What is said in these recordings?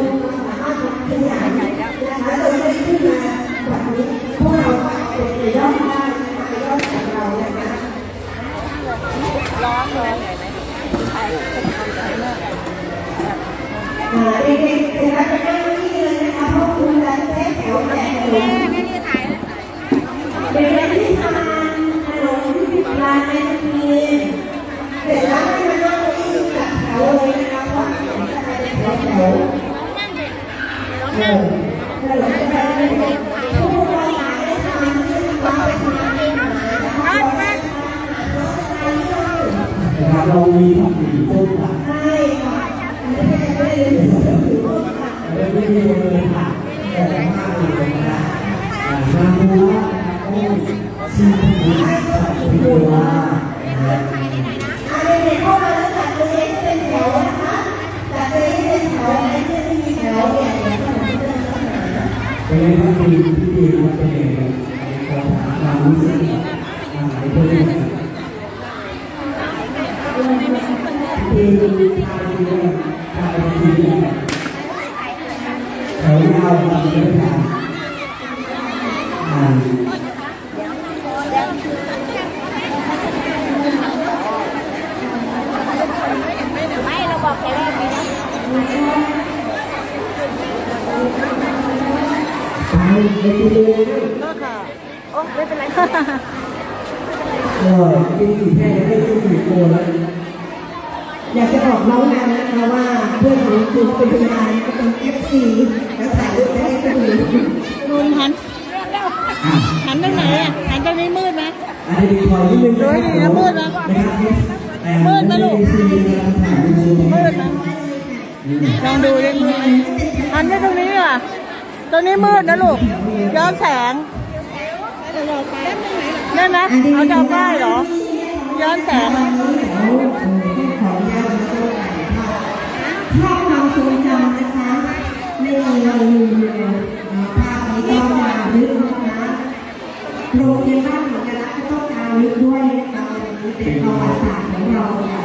ولكن อยากจะบอกน้องนันนะคะว่าเพื่อนของคุณเป็นพยานก็เป็นเอฟซีแล้วถ่ายรูปให้ก็ดีลุงหันหันตรงไหนอะหันตรงนี้มืดไหมอันนี้คอยนิดนึงดูให้ดีนะมืดนะมืดไหมลูกมืดไหมลองดูดิหันไปตรงนี้อะตรงนี้มืดนะลูกย้อนแสงได้ไหมเอาจำได้เหรอย้อนแสง ภาพภาพความทรงจำนะคะไม่มีเราลืมเลยภาพนี้ต้องจารึกนะคะโรงเรียนบ้านหนองกระลักก็ต้องจารึกด้วยนะคะวันนี้เป็นประวัติศาสตร์ของเราค่ะ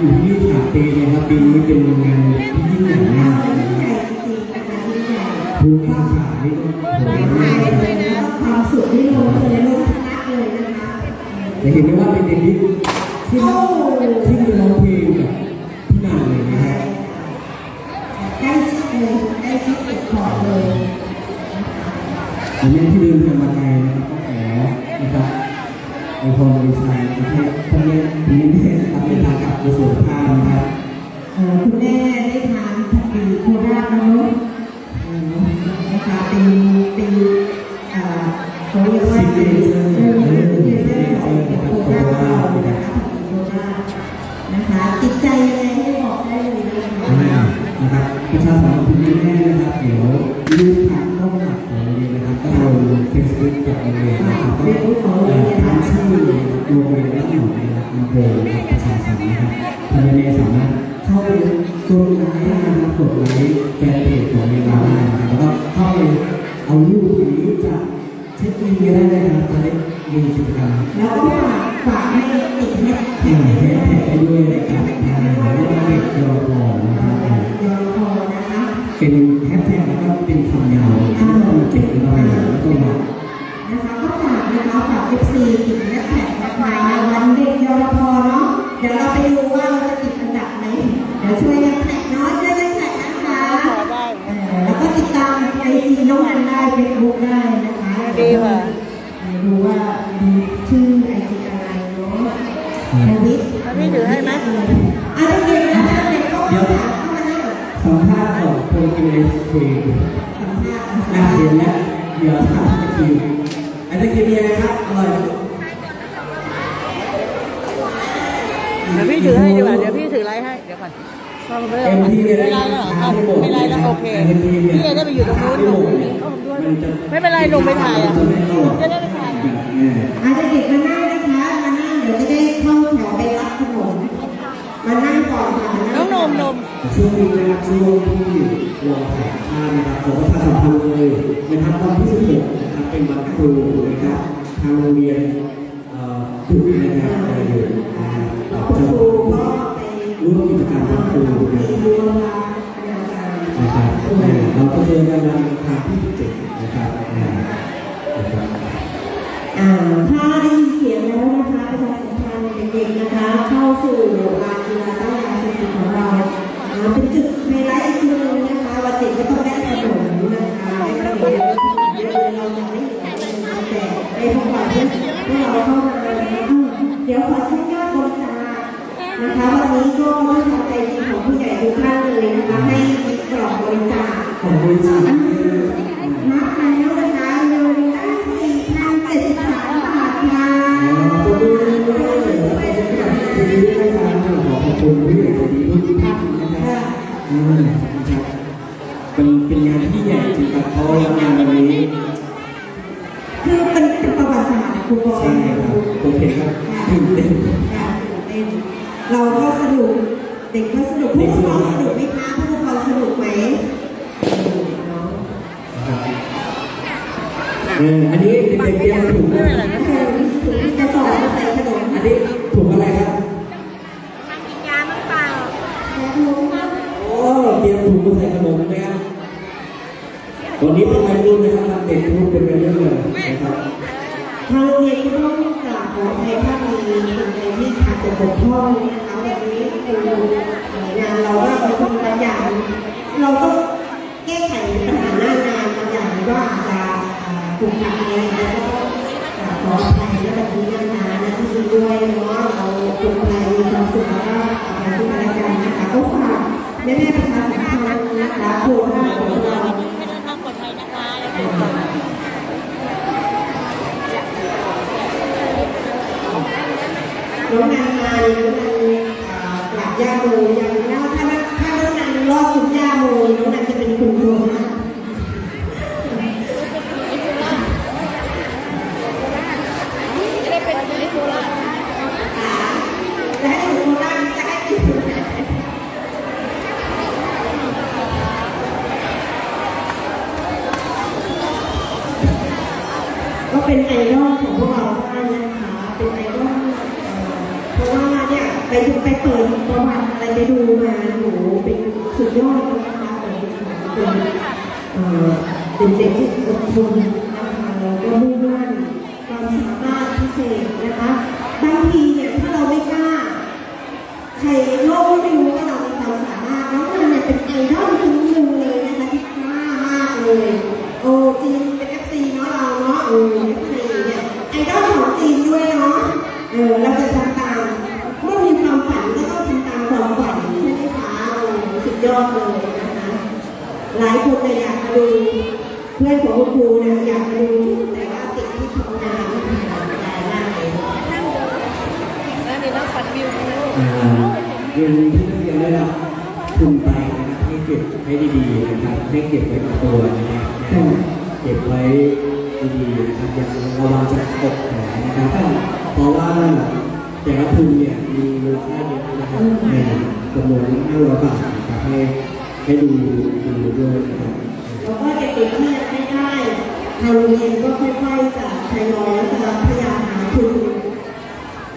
อยู่ที่สามปีนะครับปีนี้เป็นงานที่ยิ่งใหญ่มากยิ่งใหญ่จริงๆนะคะยิ่งใหญ่ผู้แข่งขันนี่ก็โหดถ่ามายกเลยนะความสุขที่ลงเลยลงคณะเลยนะคะจะเห็นได้ว่าเป็นเด็กที่ที่ที่มีร้องเพลง นนะครับก็เอ่อทำชื่อโรงเรียนและหน่วยนะครับอำเภอนประชาสัมพันธ์นะครับทางโรงเรียนสามารถเข้าไปกดไลค์นะครับกดไลค์แฟนเพจของโรงเรียนเราได้นะครับแล้วก็เข้าไปเอารูปหรือจะเช็คอินก็ได้นะครับจะได้มีกิจกรรมแล้วก็ฝากฝากให้ติดแฮชแท็แกกแท็กไปด้วยนะครับทางหมายเลขเด็กยอพอนะครับยอพอนะคะเป็นแฮชแท็กแล้วก็เป็นคำยาวที่มีเจ็ดร้แล้วก็มา นะคะก็ฝากนะคะฝาก FC ติดแฮชแท็กนะคะวันเด็กยอพอเนาะเดี๋ยวเราไปดูว่าเราจะติดอันดับไหนเดี๋ยวช่วยกันแท็กเนาะช่วยกันแท็กนะคะเออแล้วก็ติดตามไอจีน้องอันได้เฟซบุ๊กได้นะคะดีค่ะดูว่าชื่อไอจีอะไรเนาะนาวิทไม่ถือให้ไหมอะเด็กๆนะเด็กก็เข้ามาได้สัมภาษณ์ขอโปรเกสคุยสัมภาษณ์อะเห็นแล้วเดี๋ยวถามไอศค รีมไอศครีมมีอะไรครับ อร่อยไหมเดี๋ยวพี่ถือให้ดีกว่า เดี๋ยวพี่ถือไลท์ให้ เดี๋ยวก่อนฟังไม่ได้เต็มที่เลยไม่ไลท์แล้วเหรอครับไม่ไลท์แล้วโอเค พี่จะได้ไปอยู่ตรงนู้นหนูไม่เป็นไรหนูไปถ่ายอะจะได้ไปถ่ายอะอาจจะเด็กมานั่งนะคะ มานั่งเดี๋ยวจะได้เข้าแถวไปรับขนมมานั่งก่อนค่ะ มาน้นั่องงนมนมช่วงนี้นะครับช่วงที่รอถ่ายภาพนะครับขอประชาสัมพันธ์เลยนะครับวันที่16นะครับเป็นวันครูนะครับทางโรงเรียนเอ่อหยุดนะครับอะไรอยู่นะครับเราคุณจะครูก็ไปร่วมกิจกรรมวันครูนะมีครับดูแลอาจารย์นะครับเอ่อเราก็เจอกันวันอังคารที่17นะครับอ่านะครับอ่าถ้าได้ยินเสียงแล้วนะคะประชาสัมพันธ์เด็กๆนะคะเข้าสู่ ครูบอยใช่ครับผมเห็นครับตื่นเต้นค่ะตื่นเต้นเราก็สนุก เด็กก็สนุกผู้ปกครองสนุกไหมคะผู้ปกครองสนุกไหมเนาะนะครับเอออันนี้เด็กๆเตรียมถุงไม่ เป็นเด็กที่อดทนนะคะแล้วก็มุ่งมั่นความสามารถพิเศษนะคะบางทีเนี่ยถ้าเราไม่กล้าใครโลกไม่รู้ว่าเรามีความสามารถน้องมันเนี่ยเป็นไอดอลคนหนึ่งเลยนะคะที่กล้ามากเลยโอ้จริงเป็นเอฟซีเนาะเราเนาะ ให้ให้ดีๆนะครับให้เก็บไว้กับตัวนะครับเก็บไว้ดีๆนะครับอย่าระวังจะตกแผลนะครับเพราะว่าแต่ละทุนเนี่ยมีมูลค่าเยอะนะครับในจำนวน500บาทนะครับให้ให้ดูดูด้วยนะครับแล้วก็เด็กๆที่ยังไม่ได้ทางโรงเรียนก็ค่อยๆจะทยอยแล้วจะพยายามหาทุน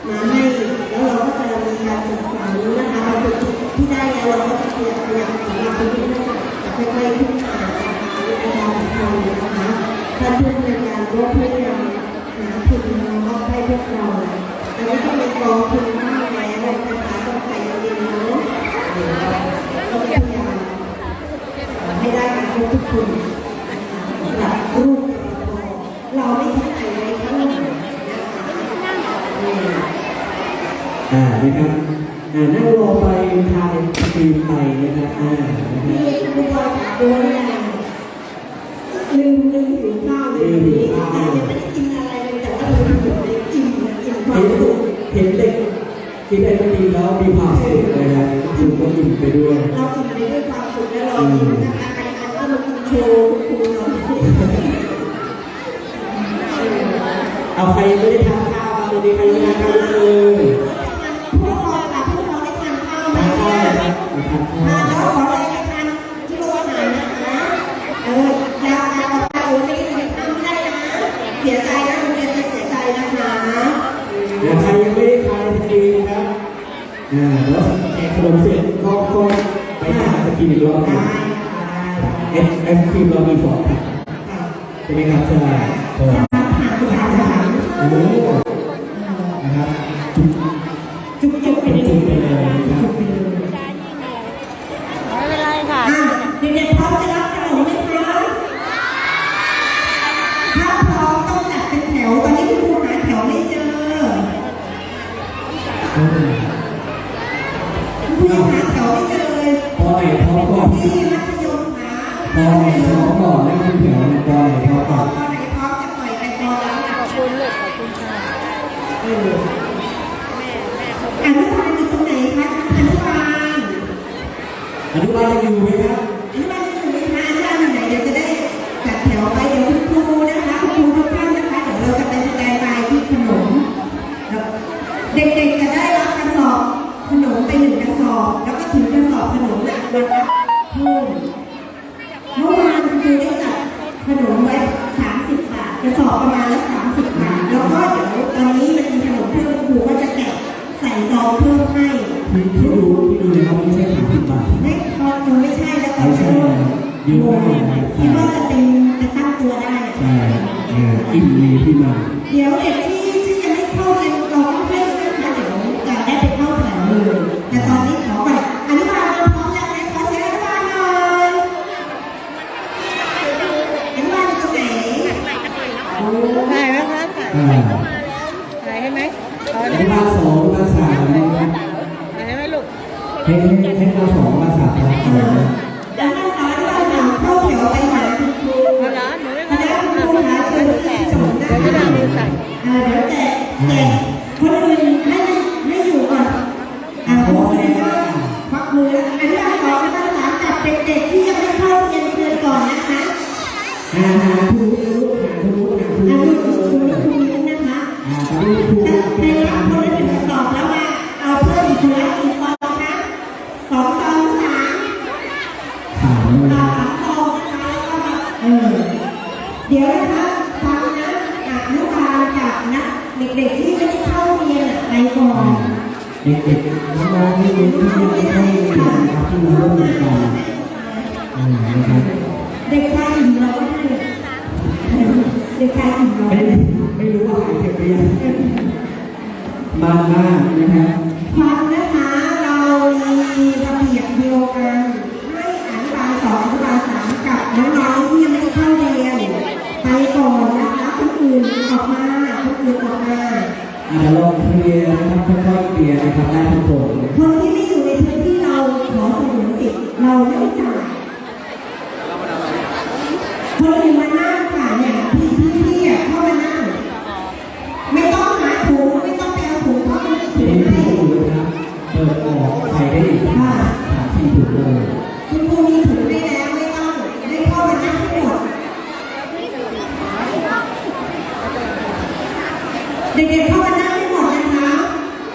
มาให้แล้วเราก็จะมีการจัดสรรนะคะบางจุดที่ได้แล้วเราก็จะขยับขยับสำหรับคนที่ไม่ได้ จะค่อยๆขึ้นมานะคะในการสำคัญนะคะท่านผู้บริการก็พยายามหาทุนมามอบให้พวกเราอันนี้ก็มีกองทุนมากแล้วนะคะต้องใครเรียนเนาะเดี๋ยวเราก็พยายามให้ได้กันทุกคนสำหรับรูปเราไม่ทิ้งใครไว้ข้างหลังนะคะนี่อ่านะครับ อ่านั่งรอไปทานไอศครีมไปนะครับอ่านะครับนี่คุณบอถามด้วยนะลืมลืมหิวข้าวเลยวันนี้อาจจะไม่ได้กินอะไรเลยแต่ว่าลืมหิวเลยกินกินความสุขเห็นเด็กกินไอติมแล้วมีความสุขเลยนะคุณก็กินไปด้วยเรากินไปด้วยความสุขและเรากินนะคะการก็มากินโชว์คุณเราเอาใครไม่ได้ทานข้าวมาตอนนี้ใครไม่ได้ทานข้าวเลย ข้าวเนี่ยนะครับทานข้าวทานแล้วขออะไรไปทานที่โรงอาหารนะคะ เออยาการเอาไปโอ้ไม่ได้กินข้าวไม่ได้นะ เสียใจนะโรงเรียนจะเสียใจนะคะเดี๋ยวใครยังไม่ได้ทานไอติมครับอ่าแล้วแจกขนมเสร็จก็ก็ไปทานไอติมอีกรอบหนึงค่ะไอไอศครีมเรามีสองใช่ไหมครับใช่ถามถามโอ้โหนะครับจุ๊บจุกจุกไปเลยจุ๊บไปเลย นุบาลยังอยู่ไหมครับอนุบาลอยู่ไหมคะอนุบาลอยู่ไหนเดี๋ยวจะได้จัดแถวไปเดี๋ยวคุณครูนะคะคุณครูทุกท่านนะคะ เดี๋ยวเราจะไปสแกนบายที่ขนม เด็กๆจะได้รับกระสอบขนมไปหนึ่งกระสอบ แล้วก็ถึงกระสอบขนมเนี่ยวันละเพิ่ม อออิ่มมีที่มาเดี๋ยวเด็กที่ที่ยังไม่เข้าเรียนเราต้องให้นะคะเดี๋ยวจะได้ไปเข้าแถวเลยแต่ตอนนี้ขอก่อนอนุบาลเราพร้อมยังไงขอเสียงอนุบาลหน่อยอนุบาลอยู่ตรงไหนโอ้ถ่ายไหมคะถ่ายอ่าถ่ายให้ไหมขออได้นุไหมบาลสองอนุบาลสามนะครับถ่ายให้ไหมลูกให้ให้ให้อนุบาลสองอนุบาลสามครับ ใส่อ่าเดี๋ยวแจกแจกคนอื่นให้ให้อยู่ก่อนอ่าครูคนก็ควักมือแล้วอนุบาลสองอนุบาลสามจับเด็กๆที่ยังไม่เข้าเรียนเชิญก่อนนะคะหาหาผู้รู้หาผู้รู้หาผู้อันรู้นี้คือคุณครูมิ้นนะคะหาผู้รู้ผู้แต่รู้ในรับคนละ เด็กๆน้องๆที่ยังไม่ได้เข้าเรียนนะครับที่มาร่วมงานนะครับเด็กชายอิ่มร้องให้เด็กชายอิ่มร้องไม่ไม่รู้ว่าใครเก็บเรียนมันมากนะครับฟังนะคะเรามีระเบียบเดียวกันให้อนุบาลสองอนุบาลสามกับน้องๆที่ยังไม่เข้าเรียนไปก่อนนะคะคนอื่นออกมาคนอื่นออกมาอาจจะลองเคลียร์นะครับค่อย เคลียร์นะครับได้ทุกคน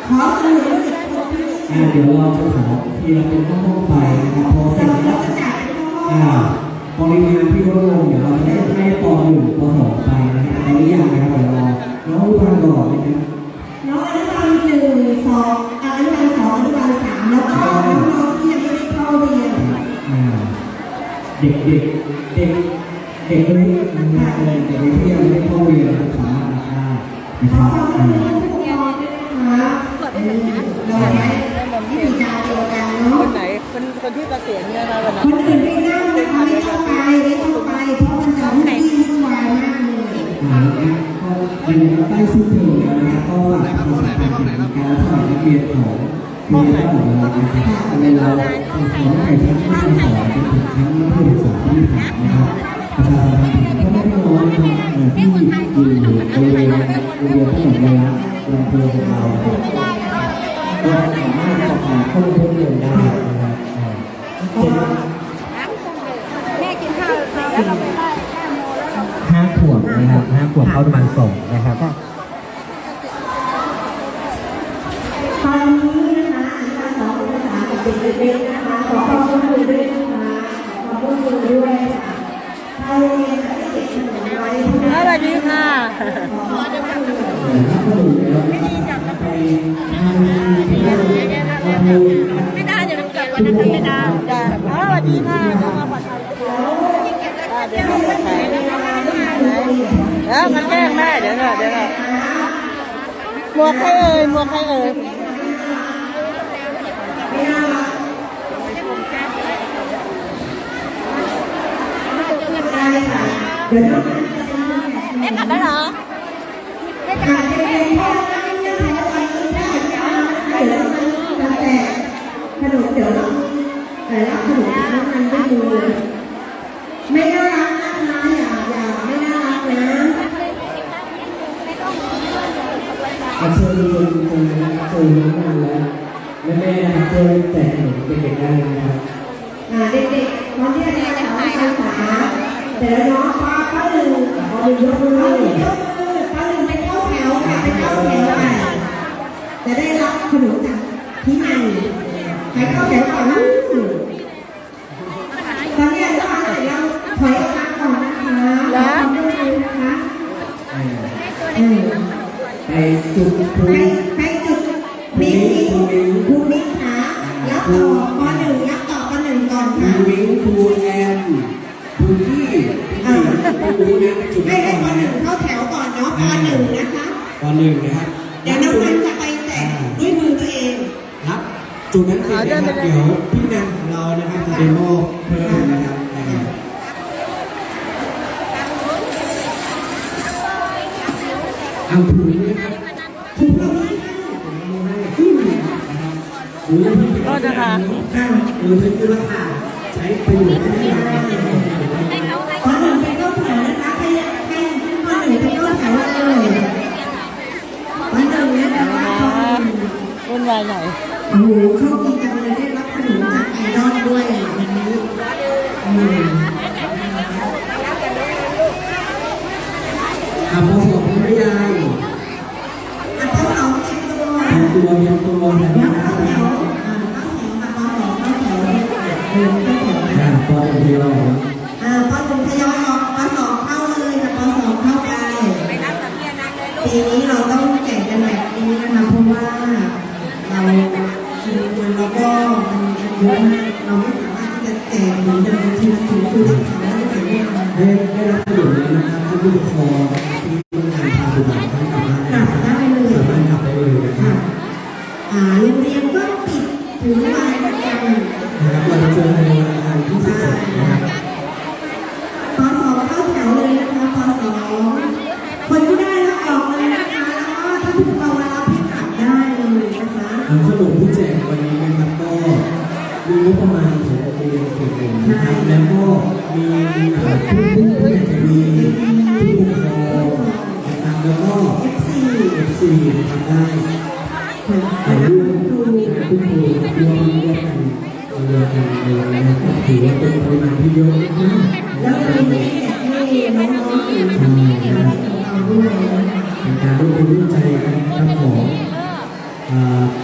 ขอสงวนสิทธิ์ของพี่อ่าเดี๋ยวเราจะขอทีละเป็นห้องๆไปนะครับพอเสร็จเราแล้วจะจ่ายเป็นข้ออ่าปริมาณที่ลดลงเดี๋ยวเราจะได้ให้ปอหนึ่งปอสองไปนะครับตอนนี้ยังนะครับเดี๋ยวรอน้องอุบาลก่อนนะครับน้องอนุบาลหนึ่งสองอนุบาลสองอนุบาลสามแล้วก็น้องๆที่ยังไม่ได้เข้าเรียนอ่าเด็กเด็กเด็กเด็กเลยนะครับเด็กที่ยังไม่ได้เข้าเรียนนะครับสามารถรับได้นะขคอรับความร่วอ่ามมือผู้ปกครอง คเนาะนไหนคนคนที่เกษียณเนี่ยนะวันคนั้นนอื่นไม่นั่งนะคะไม่ต้องไปไม่ต้องไปเพราะมันจะวุ่นวี่วุ่นวายมากเลยอ่าก็ยังใกล้สิ้นเทอมแล้วนะครับก็ฝากประชาสัมพันธ์ถึงการสมัครนักเรียนของโรงเรียนของเรานะครับในเราเป็นของใครชั้นที่สองจนถึงชั้นมัธยมศึกษาปีที่สามนะครับประชาสัมพันธ์ถึงพ่อแม่พี่น้องนะครับเอ่อที่อยู่บริเวณโรงเรียนถนนระยะลำเพลินของเรา เราสามารถสอบถามข้อมูลเพิ่มเติมได้นะครับเจ็ดแม่กินข้าวแล้วเราไปไล่แก้โมแล้วเรา ห้าขวบนะครับห้าขวบเข้าประมาณสองนะครับ นเกิดวันนั้นไม่ด้จ้าสวัสดีค่ะจ้ามาปัดไทยจ้าเดี๋ยวมาปัดไทยเดี๋ยวมันแกล้งแม่เดี๋ยวก่อนเดี๋ยวก่อนหมวกใครเอ่ยหมวกใครเอ่ยเดี๋ยวเราเอ๊ะกลับแล้วเหรอแม่ที่ยังแพ้ได้เดี๋ยว แต่รับขนมจากน้องมันด้วยมือเลยไม่น่ารักนะคะอย่าอย่าไม่น่ารักนะเอาเชิญเชิญเชิญนะครับเชิญน้องมาแล้วแม่แม่นะครับช่วยแจกขนมเด็กๆได้นะครับอ่าเด็กๆตอนที่เรียนสอนภาษาแต่ละน้องป้าป้าหนึ่งป้าหนึ่งยกมือยกมือป้าหนึ่งไปเข้าแถวค่ะไปเข้าแถวค่ะจะได้รับขนม ดี๋ยวพี่นันของเรานะครับจะเดโมเพิ่มนะครับนะครับเอาถุงนะครับถูกต้องไหมหรือที่ก็จะค่ะข้างหรือเป็นมูลค่าใช้ประโยชน์ได้ดีนะครับปหนึ่งไปเข้าแถวนะคะใครใครปหนึ่งไปเข้าแถวเลยปหนึ่งนะคะวุ่นวายหน่อยโอ้โหโชคดีจังเลยได้รับขน มจากไอดอลด้วยวันนี้อืมอ่าพอสอบไม่ได้อันที่สองเต็มตัวตัวเรียนตัวแล้รัวบเข้าแถว เยอะมากเราไม่สามารถที่จะแจกเหมือนเดิมทีละถุงคือต้องทำให้เสร็จเรียบร้อยได้ได้รับประโยชน์แล้นะครับที่ผู้ปกครอง เ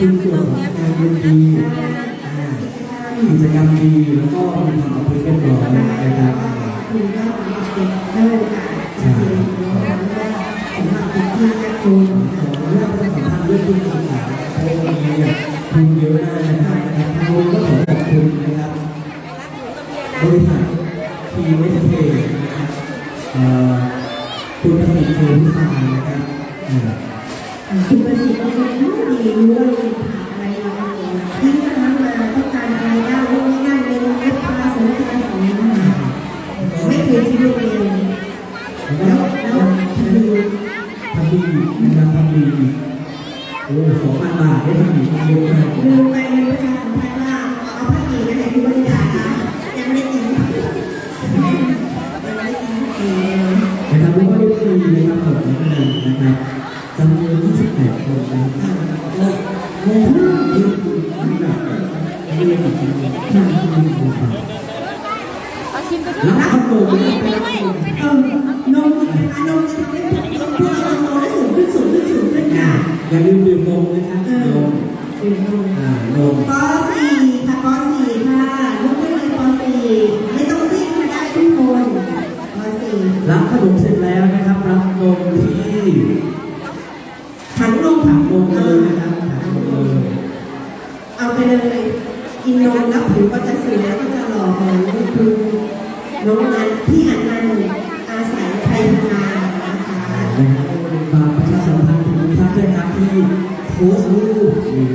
ยิ่งเกิดการดีกิจกรรมดีแล้วก็มีความเป็นเรียบร้อยนะครับ หลังขนมเสร็จแล้วนะครับรับรงที่ถังนมถังนมเลยนะครับถังนมเลยเอาไปเลยอินนมรับผิวก็จะสวยแล้วก็จะหล่อเลยคือนคุณน้องนันที่อันนันอาศัยใครงานนะคะฝากประสัมพันธ์ถึงท่านด้วยครับที่โพสต์รูปหรือ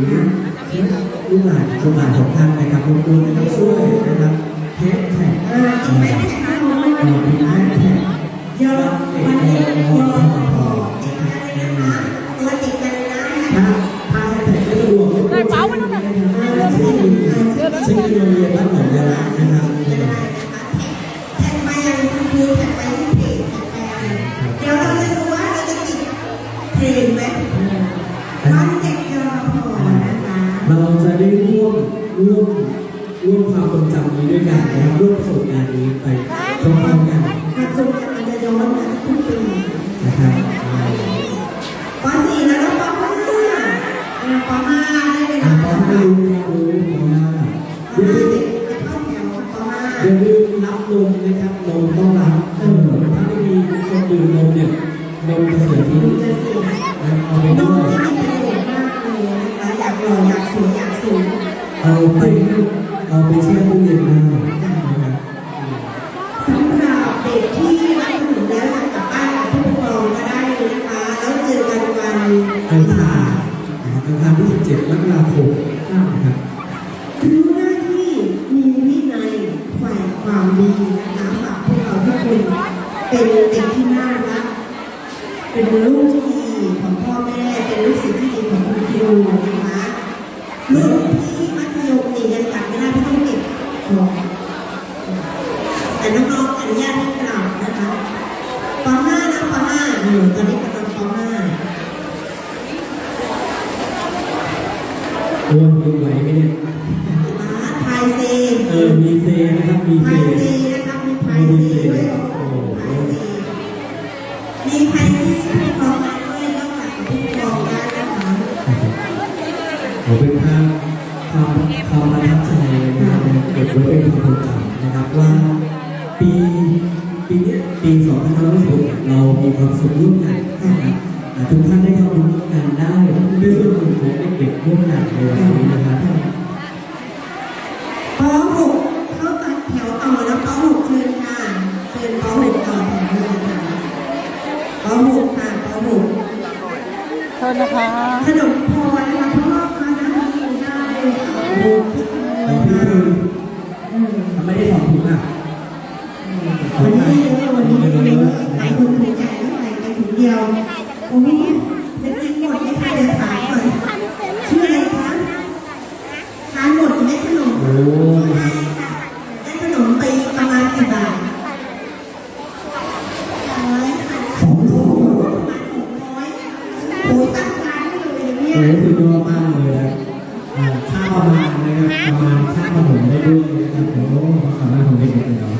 ลูกหลานลูกหลานของท่านนะครับรบกวน มร้านเด็กยาวพรนะคะเราจะได้ร่วมร่วมร่วมความทรงจำนี้ด้วยกันนะครับร่วมประสบการณ์นี้ไปพร้อมๆกัน รู้หน้าที่มีวินัยฝ่ายความดีนะคะฝากพวกเราทุกคนเป็นเด็กที่น่ารักเป็นลูกที่ ปี 2566เรามีความสุขร่วมกันครัทุกท่านได้ทำบุร่วมกันได้ด้วยส่วนหนึ่งของเด็กๆร่วมกันในวันนี้นะครับป .6 เข้าตัแถวต่อนะป .6 เชิญค่ะเชิญป .6 ต่อแถวเลยนะคะป .6 ค่ะป .6 โทษนะคะขนมพอนะคะพ่อมานะได้ค่ะ โอ้สุดยอดมากเลยครับข้าประมาณนะครับประมาณข้าวขนมได้ด้วยนะครับโอ้สามารถของเด็กๆเลยเนาะ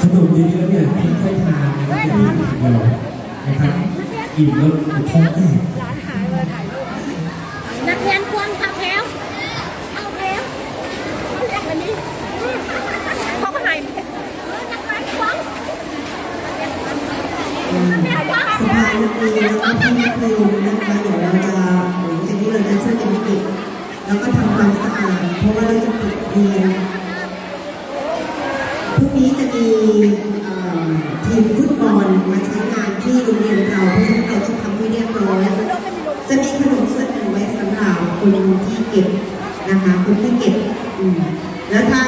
ขนมเยอะๆเนี่ยค่อยๆทานนะครับอิ่มแล้วท้องแตก คุณนที่เก็บนะคะคนที่เก็บแล้วถ้า